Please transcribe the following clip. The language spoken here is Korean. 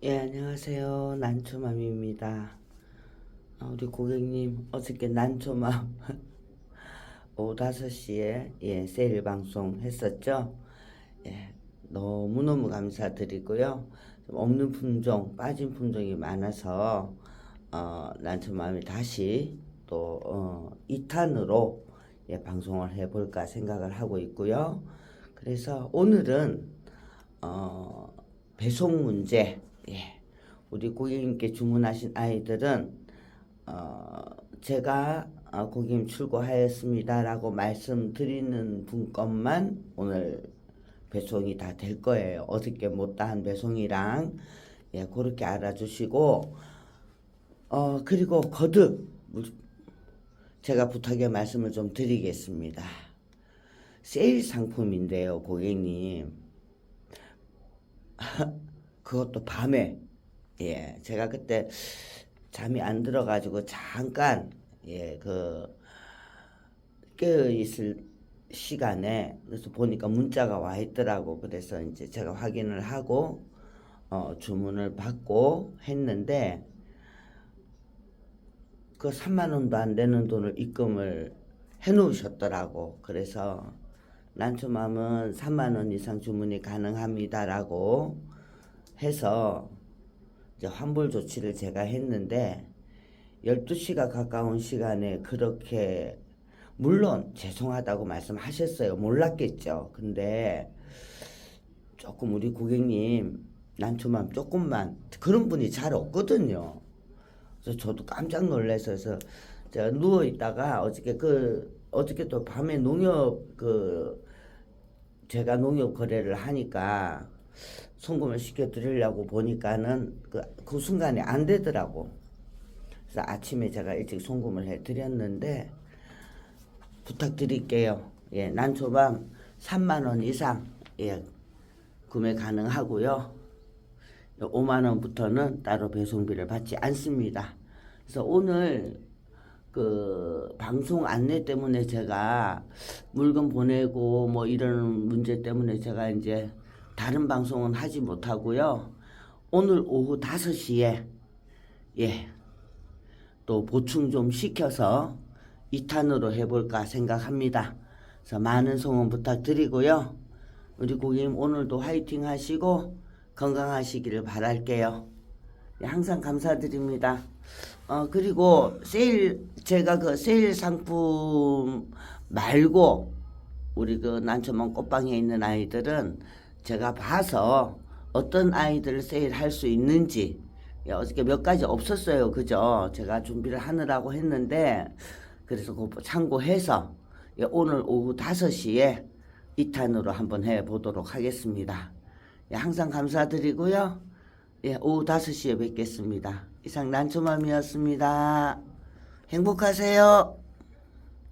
예, 안녕하세요. 난초맘입니다. 아, 우리 고객님, 어저께 난초맘 오후 5시에 예, 세일 방송 했었죠? 예, 너무너무 감사드리고요. 좀 없는 품종, 빠진 품종이 많아서, 어, 난초맘이 다시 또, 어, 2탄으로 예, 방송을 해볼까 생각을 하고 있고요. 그래서 오늘은, 어, 배송 문제, 예. 우리 고객님께 주문하신 아이들은, 어, 제가 어, 고객님 출고하였습니다라고 말씀드리는 분 것만 오늘 배송이 다 될 거예요. 어저께 못다 한 배송이랑, 예, 그렇게 알아주시고, 어, 그리고 거듭, 제가 부탁의 말씀을 좀 드리겠습니다. 세일 상품인데요, 고객님. 그것도 밤에 예 제가 그때 잠이 안 들어가지고 잠깐 예 그 깨어 있을 시간에 그래서 보니까 문자가 와 있더라고. 그래서 이제 제가 확인을 하고 어 주문을 받고 했는데 그 3만 원도 안 되는 돈을 입금을 해 놓으셨더라고. 그래서 난초맘은 3만 원 이상 주문이 가능합니다라고 해서 환불 조치를 제가 했는데 12시가 가까운 시간에 그렇게 물론 죄송하다고 말씀하셨어요. 몰랐겠죠. 근데 조금 우리 고객님 난초맘 조금만 그런 분이 잘 없거든요. 그래서 저도 깜짝 놀라서 그래서 제가 누워 있다가 어저께 그 어저께 또 밤에 농협 그 제가 농협 거래를 하니까 송금을 시켜 드리려고 보니까는 그, 그 순간에 안 되더라고. 그래서 아침에 제가 일찍 송금을 해 드렸는데 부탁드릴게요. 예, 난초밤 3만 원 이상 예, 구매 가능하고요. 5만 원부터는 따로 배송비를 받지 않습니다. 그래서 오늘 그 방송 안내 때문에 제가 물건 보내고 뭐 이런 문제 때문에 제가 이제 다른 방송은 하지 못하고요. 오늘 오후 5시에 예. 또 보충 좀 시켜서 2탄으로 해볼까 생각합니다. 그래서 많은 성원 부탁드리고요. 우리 고객님 오늘도 화이팅 하시고 건강하시기를 바랄게요. 예, 항상 감사드립니다. 어, 그리고 세일, 제가 그 세일 상품 말고 우리 그 난초만 꽃방에 있는 아이들은 제가 봐서 어떤 아이들을 세일할 수 있는지 예, 어저께 몇 가지 없었어요. 그죠? 제가 준비를 하느라고 했는데 그래서 그거 참고해서 예, 오늘 오후 5시에 2탄으로 한번 해 보도록 하겠습니다. 예, 항상 감사드리고요. 예, 오후 5시에 뵙겠습니다. 이상 난초맘이었습니다. 행복하세요.